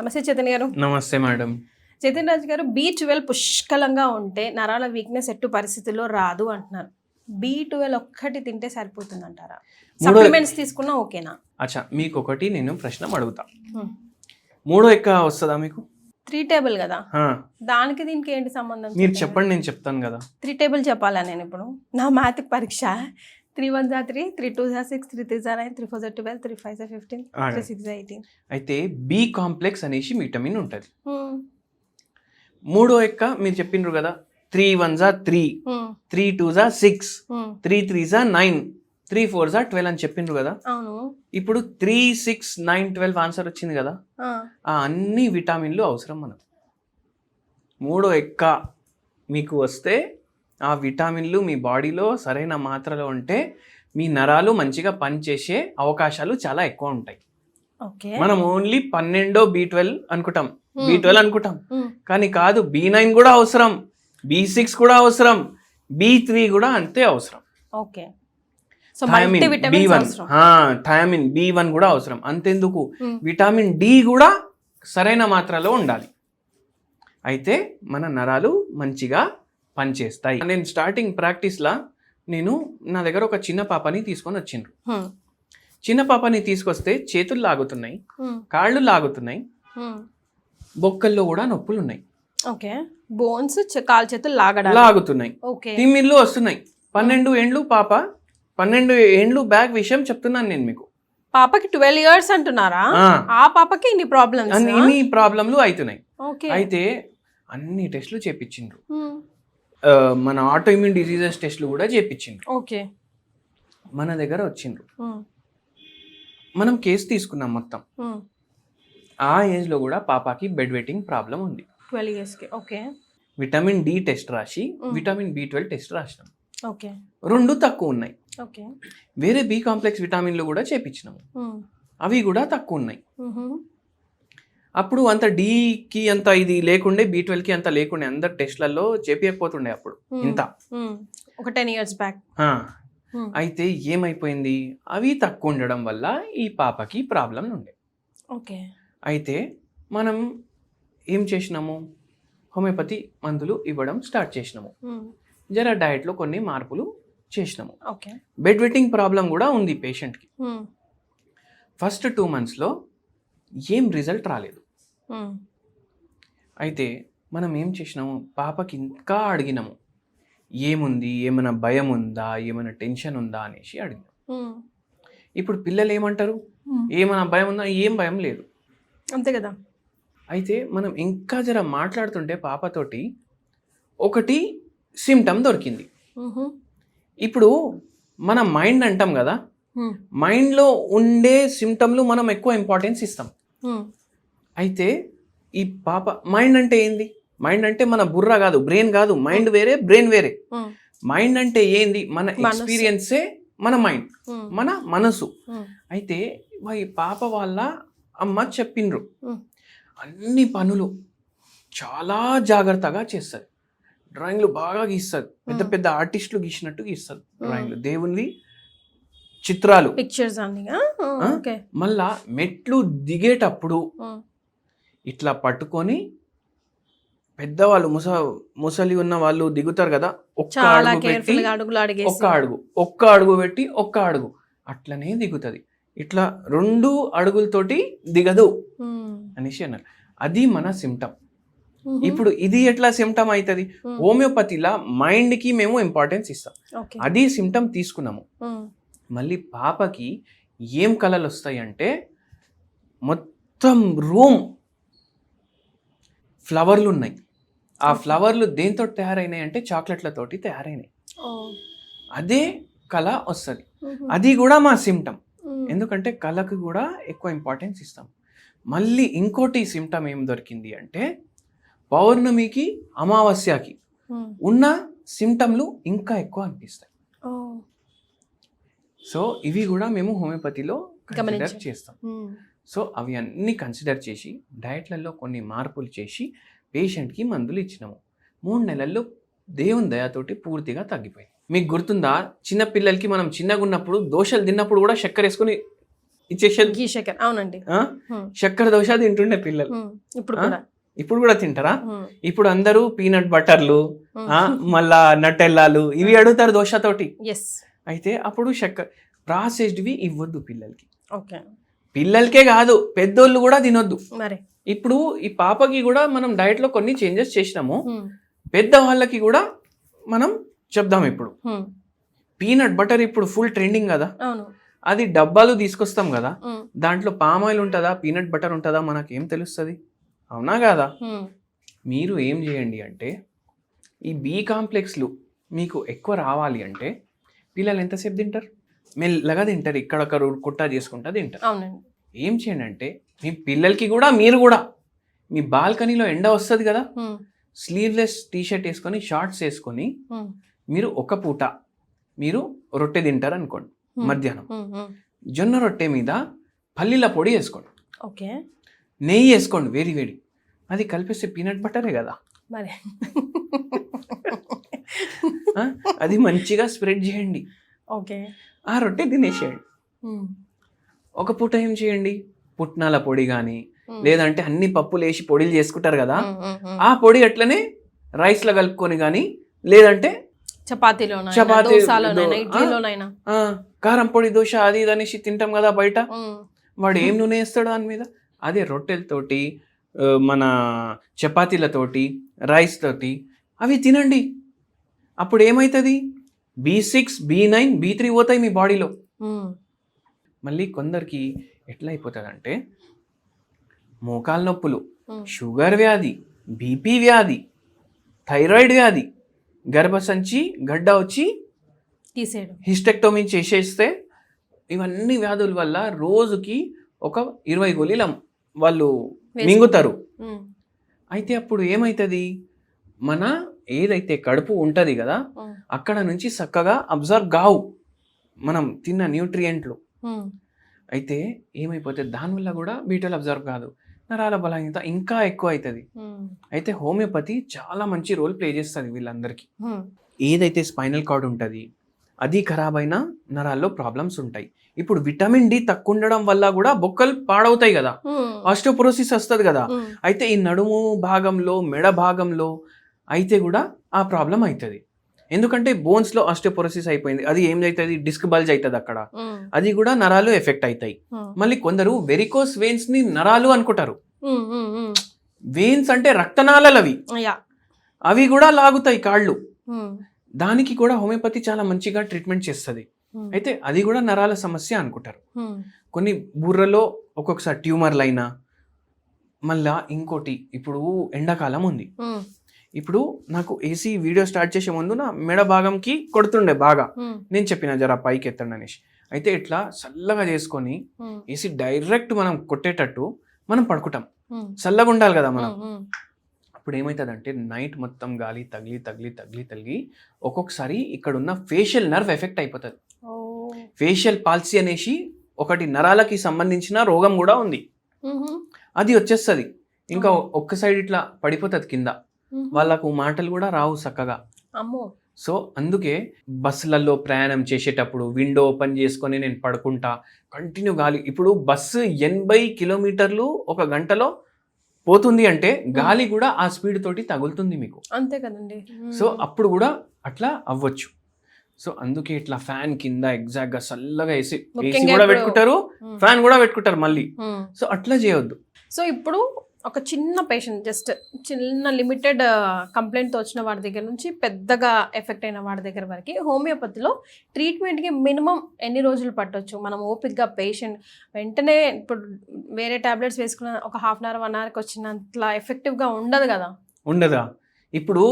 నమస్తే చైతన్య గారు. నమస్తే మేడం. చైతన్య రాజు గారు బి ట్వెల్వ్ పుష్కలంగా ఉంటే నరాల వీక్నెస్ ఎట్టు పరిస్థితుల్లో రాదు అంటున్నారు. బి ట్వెల్వ్ ఒక్కటి తింటే సరిపోతుంది అంటారా సప్లిమెంట్స్ తీసుకున్నా ఓకేనా? అచ్చా మీకు ఒకటి నేను ప్రశ్న అడుగుతా. మూడో ఎక్క వస్తుందా మీకు? త్రీ టేబుల్ కదా? దానికి దీనికి ఏంటి సంబంధం మీరు చెప్పండి నేను చెప్తాను కదా. త్రీ టేబుల్ చెప్పాలా నేను ఇప్పుడు? నా మ్యాథ్ పరీక్ష. త్రీ వన్ జా త్రీ త్రీ టూ జా సిక్స్ త్రీ త్రీ జా నైన్ త్రీ ఫోర్ జా ట్వెల్వ్ త్రీ ఫైవ్ జా ఫిఫ్టీన్ త్రీ సిక్స్ జా ఎయిటీన్ అయితే బి కాంప్లెక్స్ అనేసి విటమిన్ ఉంటుంది. మూడో ఎక్క మీరు చెప్పిండ్రు కదా త్రీ వన్ జా త్రీ త్రీ టూ జా సిక్స్ త్రీ త్రీ జా నైన్ త్రీ ఫోర్ జా ట్వెల్వ్ అని చెప్పిండ్రు కదా. అవును. ఇప్పుడు three six nine twelve answer వచ్చింది కదా ఆ, ఆ అన్ని విటామిన్లు అవసరం మనకు. మూడో ఎక్క మీకు వస్తే ఆ విటామిన్లు మీ బాడీలో సరైన మాత్రలో ఉంటే మీ నరాలు మంచిగా పనిచేసే అవకాశాలు చాలా ఎక్కువ ఉంటాయి. ఓకే. మనం ఓన్లీ పన్నెండో బి ట్వెల్వ్ అనుకుంటాం. బి ట్వెల్వ్ అనుకుంటాం. కానీ కాదు బి నైన్ కూడా అవసరం బి సిక్స్ కూడా అవసరం బి త్రీ కూడా అంతే అవసరం. Okay. B one. Thiamine B one కూడా అవసరం. అంతెందుకు. విటామిన్ డి కూడా సరైన మాత్రలో ఉండాలి. అయితే మన నరాలు మంచిగా పనిచేస్తాయి. నేను స్టార్టింగ్ ప్రాక్టీస్లా నేను నా దగ్గర ఒక చిన్న పాపని తీసుకొని వచ్చిండ్రు. చిన్న పాపని తీసుకొస్తే చేతులు లాగుతున్నాయి. కాళ్ళు లాగుతున్నాయి. బొక్కల్లో కూడా నొప్పులు ఉన్నాయి ఓకే. బోన్స్ కాలు చేతులు లాగడాలు లాగుతున్నాయి. తిమ్మిళ్ళు వస్తున్నాయి. పన్నెండు ఏండ్లు పాప పన్నెండు ఏండ్లు బ్యాక్ విషయం చెప్తున్నాను నేను మీకు. పాపకి ట్వెల్వ్ ఇయర్స్ అంటున్నారా? ఆ, పాపకి ఇన్ని ప్రాబ్లమ్స్ ఇన్ని ప్రాబ్లంలు అవుతున్నాయి. ఓకే. అయితే అన్ని టెస్టులు చేపించిండ్రు. మన ఆటో ఇమ్యూన్ డిసీజెస్ టెస్ట్లు కూడా చేపించిండ్రు. ఓకే. మన దగ్గర వచ్చిండ్రు. మనం కేసు తీసుకున్నాం మొత్తం. ఆ ఏజ్లో కూడా పాపకి బెడ్ వెయిటింగ్ ప్రాబ్లం ఉంది. ట్వెల్వ్ ఇయర్స్కి ఓకే. విటమిన్ డి టెస్ట్ రాసి. విటమిన్ బి ట్వెల్వ్ టెస్ట్ రాసినాం. ఓకే. రెండు తక్కువ ఉన్నాయి. ఓకే. వేరే బి కాంప్లెక్స్ విటామిన్లు కూడా చేపించినాము. అవి కూడా తక్కువ ఉన్నాయి. అప్పుడు అంత డికి అంత ఇది లేకుండే బి ట్వెల్వ్కి అంత లేకుండే అందరు టెస్ట్లలో చేపించకపోతుండే అప్పుడు. ఇంత. ఒక టెన్ ఇయర్స్ బ్యాక్ అయితే ఏమైపోయింది? అవి తక్కువ ఉండడం వల్ల ఈ పాపకి ప్రాబ్లం ఉండే ఓకే. అయితే మనం ఏం చేసినాము? హోమియోపతి మందులు ఇవ్వడం స్టార్ట్ చేసినాము. జర డయట్లో కొన్ని మార్పులు చేసినాము. ఓకే. బెడ్ వెట్టింగ్ ప్రాబ్లం కూడా ఉంది పేషెంట్కి. ఫస్ట్ టూ మంత్స్లో ఏం రిజల్ట్ రాలేదు. అయితే మనం ఏం చేసినాము? పాపకి ఇంకా అడిగినాము. ఏముంది? ఏమైనా భయం ఉందా ఏమైనా టెన్షన్ ఉందా అనేసి అడిగినాం. ఇప్పుడు పిల్లలు ఏమంటారు. ఏమైనా భయం ఉందా ఏం భయం లేదు. అంతే కదా. అయితే మనం ఇంకా జర మాట్లాడుతుంటే పాపతోటి ఒకటి సిమ్టమ్ దొరికింది. ఇప్పుడు మన మైండ్ అంటాం కదా. మైండ్లో ఉండే సిమ్టమ్లు మనం ఎక్కువ ఇంపార్టెన్స్ ఇస్తాం. అయితే ఈ పాప మైండ్ అంటే ఏంది? మైండ్ అంటే మన బుర్ర కాదు బ్రెయిన్ కాదు మైండ్ వేరే బ్రెయిన్ వేరే. మైండ్ అంటే ఏంది? మన. ఎక్స్పీరియన్సే మన మైండ్. మన మనసు. అయితే ఈ పాప వాళ్ళ అమ్మ చెప్పిండ్రు. అన్ని పనులు చాలా జాగ్రత్తగా చేస్తుంది. డ్రాయింగ్లు బాగా గీస్తుంది. పెద్ద. పెద్ద ఆర్టిస్టులు గీసినట్టు గీస్తుంది డ్రాయింగ్లు. దేవుని చిత్రాలు. పిక్చర్స్ మళ్ళా మెట్లు దిగేటప్పుడు. ఇట్లా పట్టుకొని పెద్దవాళ్ళు ముస ముసలి ఉన్న వాళ్ళు దిగుతారు కదా ఒక్క అడుగు పెట్టి ఒక్క అడుగు ఒక్క అడుగు పెట్టి ఒక్క అడుగు అట్లనే దిగుతుంది ఇట్లా రెండు అడుగులతోటి దిగదు. అనేసి అన్నారు అది మన సిమ్టమ్. ఇప్పుడు ఇది ఎట్లా సిమ్టమ్ అవుతుంది. హోమియోపతిలా మైండ్కి మేము ఇంపార్టెన్స్ ఇస్తాం అది సిమ్టమ్ తీసుకున్నాము. మళ్ళీ పాపకి ఏం కళలు వస్తాయి అంటే మొత్తం రూమ్ ఫ్లవర్లు ఉన్నాయి ఆ. ఫ్లవర్లు దేంతో తయారైనాయి అంటే చాక్లెట్లతోటి తయారైనాయి. అదే కళ వస్తుంది. అది కూడా మా సిమ్టమ్. ఎందుకంటే కళకు కూడా ఎక్కువ ఇంపార్టెన్స్ ఇస్తాం మళ్ళీ ఇంకోటి సిమ్టమ్ ఏం దొరికింది అంటే పౌర్ణమికి అమావాస్యకి. ఉన్న సిమ్టమ్లు ఇంకా ఎక్కువ అనిపిస్తాయి. సో ఇవి కూడా మేము హోమియోపతిలో కన్సిడర్. చేస్తాం. సో అవి అన్నీ కన్సిడర్ చేసి డయట్లలో కొన్ని మార్పులు చేసి పేషెంట్కి మందులు ఇచ్చినాము. మూడు నెలల్లో దేవుని దయతోటి పూర్తిగా తగ్గిపోయింది. మీకు గుర్తుందా? చిన్న పిల్లలకి మనం చిన్నగా ఉన్నప్పుడు దోశలు తిన్నప్పుడు కూడా చక్కెర వేసుకొని ఇచ్చేసేది? అవునండి. చక్కెర దోశ తింటుండే పిల్లలు. ఇప్పుడు ఇప్పుడు కూడా తింటారా. ఇప్పుడు అందరూ పీనట్ బటర్లు మళ్ళా నట్టెల్లాలు ఇవి అడుగుతారు దోశతోటి. ఎస్ అయితే అప్పుడు చక్కెర ప్రాసెస్డ్వి ఇవ్వద్దు పిల్లలకి. ఓకే. పిల్లలకే కాదు పెద్దోళ్ళు కూడా తినొద్దు. మరి. ఇప్పుడు ఈ పాపకి కూడా మనం డైట్లో కొన్ని చేంజెస్ చేసినాము. పెద్ద వాళ్ళకి కూడా మనం చెప్దాం ఇప్పుడు. పీనట్ బటర్ ఇప్పుడు ఫుల్ ట్రెండింగ్ కదా. అది డబ్బాలు తీసుకొస్తాం కదా. దాంట్లో పామ్ ఆయిల్ ఉంటుందా పీనట్ బటర్ ఉంటుందా మనకి ఏం తెలుస్తుంది? అవునా కాదా? మీరు ఏం చేయండి అంటే ఈ బి కాంప్లెక్స్లు మీకు ఎక్కువ రావాలి అంటే పిల్లలు ఎంతసేపు తింటారు? మెల్లగా తింటారు. ఇక్కడొక్కరు కుట్టా చేసుకుంటా తింటారు. అవునండి. ఏం చేయండి అంటే మీ పిల్లలకి కూడా మీరు కూడా మీ బాల్కనీలో ఎండ వస్తుంది కదా. స్లీవ్లెస్ టీషర్ట్ వేసుకొని షార్ట్స్ వేసుకొని. మీరు ఒక పూట మీరు రొట్టె తింటారు అనుకోండి. మధ్యాహ్నం. జొన్న రొట్టె మీద పల్లీల పొడి వేసుకోండి. ఓకే. నెయ్యి వేసుకోండి వేడి వేడి. అది కలిపేస్తే పీనట్ బటరే కదా. మరి? అది మంచిగా స్ప్రెడ్ చేయండి. ఓకే. ఆ రొట్టె తినేసేయండి. ఒక పూట ఏం చేయండి పుట్నాల పొడి కానీ. లేదంటే అన్ని పప్పులు వేసి పొడిలు చేసుకుంటారు కదా. ఆ పొడి అట్లనే రైస్లో కలుపుకొని కానీ లేదంటే చపాతీలోనైనా చపాతీ కారం పొడి దోశ అది ఇది అనేసి తింటాం కదా బయట. వాడు ఏం నూనె వేస్తాడు దాని మీద అదే రొట్టెలతోటి మన చపాతీలతోటి రైస్ తోటి అవి తినండి అప్పుడు ఏమవుతుంది B six B nine B three పోతాయి మీ బాడీలో. మళ్ళీ కొందరికి ఎట్లా అయిపోతుంది అంటే మోకాలు నొప్పులు. షుగర్ వ్యాధి బీపీ వ్యాధి థైరాయిడ్ వ్యాధి గర్భసంచి గడ్డ వచ్చి తీసేయడం హిస్టెక్టోమీ చేసేస్తే ఇవన్నీ వ్యాధుల వల్ల రోజుకి ఒక ఇరవై గోళీలు వాళ్ళు మింగుతారు. అయితే అప్పుడు ఏమవుతుంది మన ఏదైతే కడుపు ఉంటుంది కదా. అక్కడ నుంచి చక్కగా అబ్జర్వ్ కావు మనం తిన్న న్యూట్రియంట్లు. అయితే ఏమైపోతుంది దానివల్ల కూడా బీటలు అబ్జర్వ్ కాదు నరాల బలహీనత ఇంకా ఎక్కువ అవుతుంది. అయితే హోమియోపతి చాలా మంచి రోల్ ప్లే చేస్తుంది వీళ్ళందరికీ. ఏదైతే స్పైనల్ కార్డ్ ఉంటుంది అది ఖరాబ్ అయినా నరాల్లో ప్రాబ్లమ్స్ ఉంటాయి ఇప్పుడు విటమిన్ డి తక్కువ ఉండడం వల్ల కూడా బొక్కలు పాడవుతాయి కదా. ఆస్టోపోరోసిస్ వస్తుంది కదా. అయితే ఈ నడుము భాగంలో మెడ భాగంలో అయితే కూడా ఆ ప్రాబ్లం అవుతుంది ఎందుకంటే బోన్స్లో ఆస్టోపోరోసిస్ అయిపోయింది అది ఏమైతుంది డిస్క్ బల్జ్ అవుతుంది అక్కడ. అది కూడా నరాలు ఎఫెక్ట్ అవుతాయి. మళ్ళీ కొందరు వెరికోస్ వెయిన్స్ని నరాలు అనుకుంటారు. వెయిన్స్ అంటే రక్తనాళాలు అవి అవి కూడా లాగుతాయి కాళ్ళు. దానికి కూడా హోమియోపతి చాలా మంచిగా ట్రీట్మెంట్ చేస్తుంది. అయితే అది కూడా నరాల సమస్య అనుకుంటారు. కొన్ని బుర్రలో ఒక్కొక్కసారి ట్యూమర్లు అయినా మళ్ళా ఇంకోటి ఇప్పుడు ఎండాకాలం ఉంది. ఇప్పుడు నాకు ఏసీ వీడియో స్టార్ట్ చేసే ముందు నా మెడ భాగంకి కొడుతుండే బాగా. నేను చెప్పిన జర పైకి ఎత్తండి అనేసి అయితే ఇట్లా చల్లగా చేసుకొని. ఏసీ డైరెక్ట్ మనం కొట్టేటట్టు మనం పడుకుంటాం. చల్లగా ఉండాలి కదా మనం. అప్పుడు ఏమవుతుందంటే నైట్ మొత్తం గాలి తగిలి తగిలి తగిలి తగిలి ఒక్కొక్కసారి ఇక్కడ ఉన్న ఫేషియల్ నర్వ్ ఎఫెక్ట్ అయిపోతుంది. ఫేషియల్ పాల్సీ అనేసి ఒకటి నరాలకి సంబంధించిన రోగం కూడా ఉంది. అది వచ్చేస్తుంది ఇంకా. ఒక్క సైడ్ ఇట్లా పడిపోతుంది కింద. వాళ్ళకు మాటలు కూడా రావు చక్కగా. అమ్మో. సో అందుకే బస్సులలో ప్రయాణం చేసేటప్పుడు విండో ఓపెన్ చేసుకొని నేను పడుకుంటా కంటిన్యూ గాలి. ఇప్పుడు బస్సు ఎనభై కిలోమీటర్లు ఒక గంటలో పోతుంది అంటే గాలి కూడా ఆ స్పీడ్ తోటి తగులుతుంది మీకు. అంతే కదండి. సో అప్పుడు కూడా అట్లా అవ్వచ్చు. సో అందుకే ఇట్లా ఫ్యాన్ కింద ఎగ్జాక్ట్గా చల్లగా వేసి ఏసీ ముఖ్యంగా కూడా పెట్టుకుంటారు. ఫ్యాన్ కూడా పెట్టుకుంటారు మళ్ళీ. సో అట్లా చేయొద్దు. సో ఇప్పుడు ఒక చిన్న పేషెంట్ జస్ట్ చిన్న లిమిటెడ్ కంప్లైంట్తో వచ్చిన వాడి దగ్గర నుంచి పెద్దగా ఎఫెక్ట్ అయిన వాడి దగ్గర వరకు హోమియోపతిలో ట్రీట్మెంట్కి మినిమం ఎన్ని రోజులు పట్టొచ్చు? మనం ఓపిక్గా పేషెంట్ వెంటనే ఇప్పుడు వేరే టాబ్లెట్స్ వేసుకున్న ఒక హాఫ్ అన్ అవర్ వన్ అవర్కి వచ్చినంత ఎఫెక్టివ్గా ఉండదు కదా? ఉండదా? ఇప్పుడు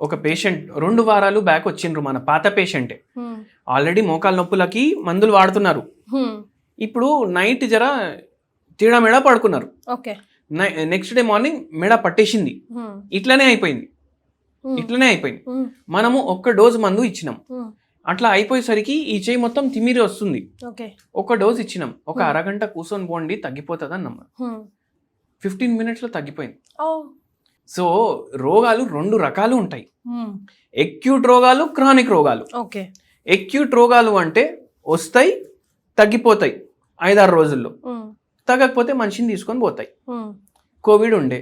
ఒక పేషెంట్ రెండు వారాలు బ్యాక్ వచ్చిండ్రు మన పాత పేషెంటే. ఆల్రెడీ మోకాల నొప్పులకి మందులు వాడుతున్నారు. హ్మ్. ఇప్పుడు నైట్ జర తీడ మెడ పడుకున్నారు. ఓకే నెక్స్ట్ డే మార్నింగ్ మెడ పట్టేసింది. ఇట్లనే అయిపోయింది. ఇట్లనే అయిపోయింది. మనము ఒక్క డోస్ మందు ఇచ్చినాం. అట్లా అయిపోయేసరికి ఈ చేయి మొత్తం తిమిరి వస్తుంది. ఒక డోస్ ఇచ్చినాం. ఒక. అరగంట కూర్చొని పోండి తగ్గిపోతుంది అన్నాం. ఫిఫ్టీన్ మినిట్స్లో తగ్గిపోయింది. సో రోగాలు రెండు రకాలు ఉంటాయి. ఎక్యూట్ రోగాలు క్రానిక్ రోగాలు. ఎక్యూట్ రోగాలు అంటే వస్తాయి తగ్గిపోతాయి ఐదారు రోజుల్లో. తగ్గకపోతే మనిషిని తీసుకొని పోతాయి. కోవిడ్ ఉండే.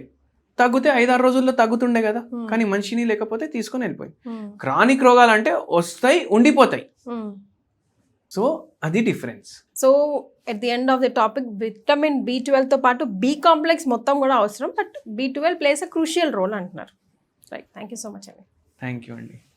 తగ్గితే ఐదారు రోజుల్లో తగ్గుతుండే కదా. కానీ మనిషిని లేకపోతే తీసుకొని వెళ్ళిపోయి. క్రానిక్ రోగాలు అంటే వస్తాయి ఉండిపోతాయి. సో అది difference. So at the end of the topic vitamin B తో పాటు బి కాంప్లెక్స్ మొత్తం కూడా అవసరం but B twelve plays uh crucial role అంటున్నారు. Right thank you so much అండి థ్యాంక్ యూ అండి